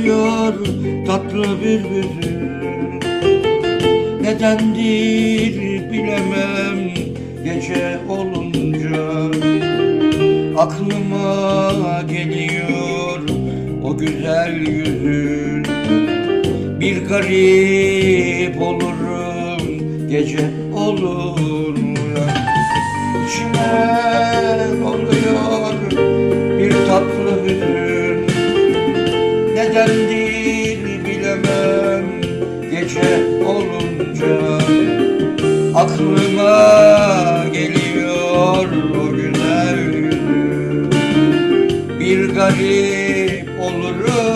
oluyor tatlı bir hüzün Nedendir bilemem gece olunca. Aklıma geliyor o güzel yüzün. Bir garip olurum gece olunca Nedendir bilemem. Gece olunca Aklıma geliyor o yüzün Bir garip olurum